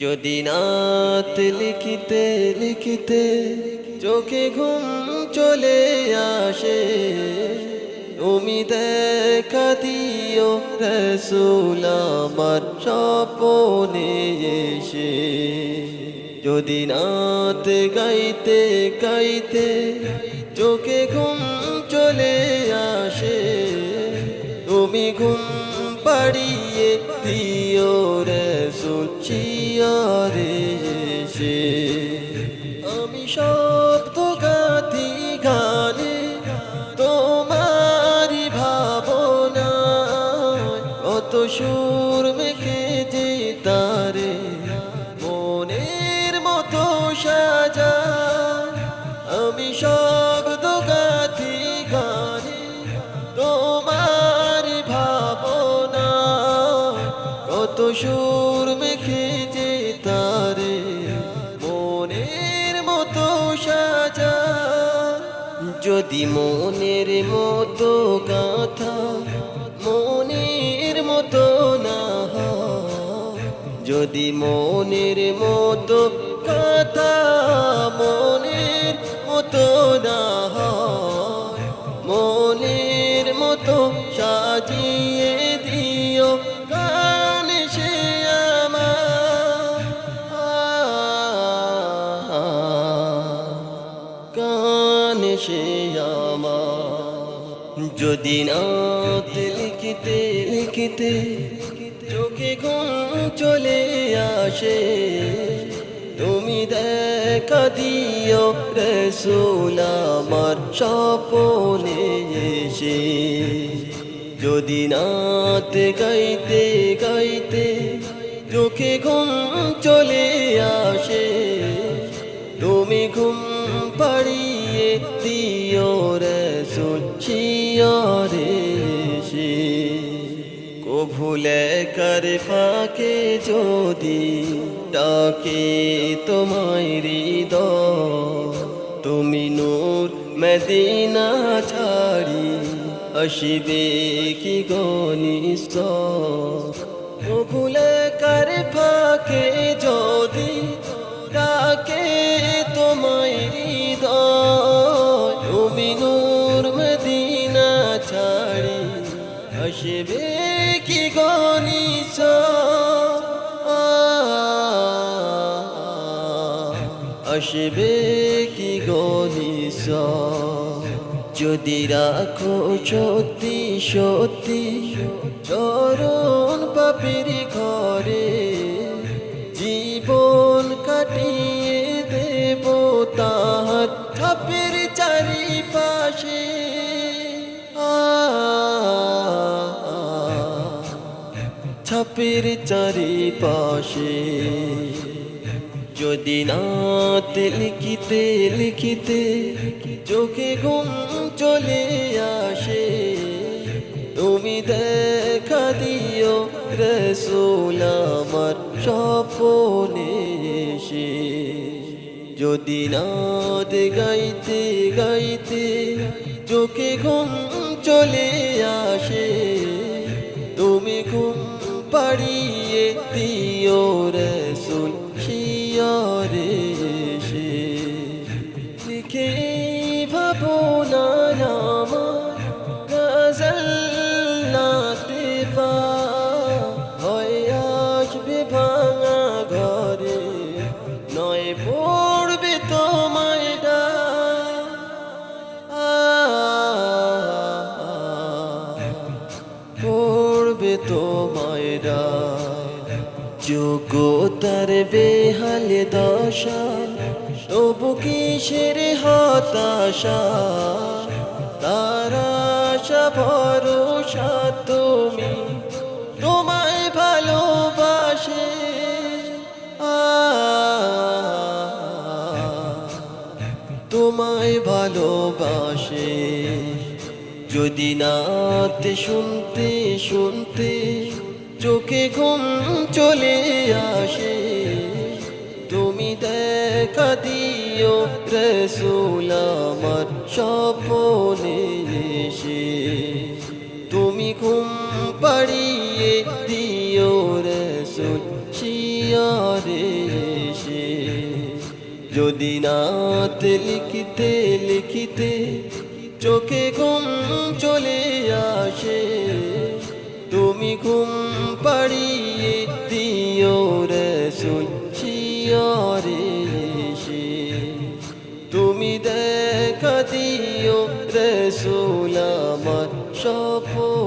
যদি নাত লিখিতে লিখিতে চোখে ঘুম চলে আসে, তুমি দেখা দিও রসুল আমার স্বপনে এসে। যদি নাত গাইতে গাইতে চোখে ঘুম চিয়ারে এসে আমি শব্দ গাথি গানে তোমারি ভাবনা কত সুর মেখে যে তারে মনের মতো সাজা। আমি শব্দ গাথি গানে তোমার ভাবনা কত সুর যদি মনের মতো গাথা, মনের মতো না যদি মনের মতো কথা মনের মতো না মনের মতো সাজিয়ে গান সে আমার। যদি নাত লিখিতে লিখিতে চোখে ঘুম চলে আসে, তুমি দেখা দিও রসুল আমার স্বপনে এসে। যদি নাত গাইতে গাইতে চোখে ঘুম চলে আসে, তুমি ঘুম পাড়িয়ে দিও রে রসুল চিয়ারে সে। কভুলে কর ফাঁকে যদি ডাকে তোমায় হৃদয়। তুমি নূর মদিনা ছাড়ি, আসিবে কি গনিষ্ঠ কভুলে কর ফাঁকে আসবে কি গনিস আসবে কি গনিস যদি রাখো সত্যি সত্যি চরণ পাপির ঘরে জীবন কাটিয়ে দেব তাহার ছাপের ছাপের চারিপাশে। যদি নাত লিখিতে লিখিতে চোখে ঘুম চলে আসে, তুমি দেখা দিও রসুল আমার স্বপনে এসে। যদি নাদ গাইতে গাইতে চোখে ঘুম চলে আসে পাড়িয়ে দিও রসুল শিয়ারে যোগ্যতার বেহালে দশা, তবু কিসের হতাশা? তারা ভরসা তুমি তোমায় ভালোবাসে। তোমায় ভালোবাসে। যদি নাতে শুনতে শুনতে চোখে ঘুম চলে আসে দেখা দিও রসুল আমার স্বপনে এসে তুমি ঘুম পাড়িয়ে দিও রসুল শিয়া শিয়ারে এসে যদি নাত লিখিতে লিখিতে চোখে ঘুম চলে আসে তুমি ঘুম পাড়িয়ে দিও রসুল শিয়ারে এসে। তুমি দেখা দিও রসুল আমার স্বপনে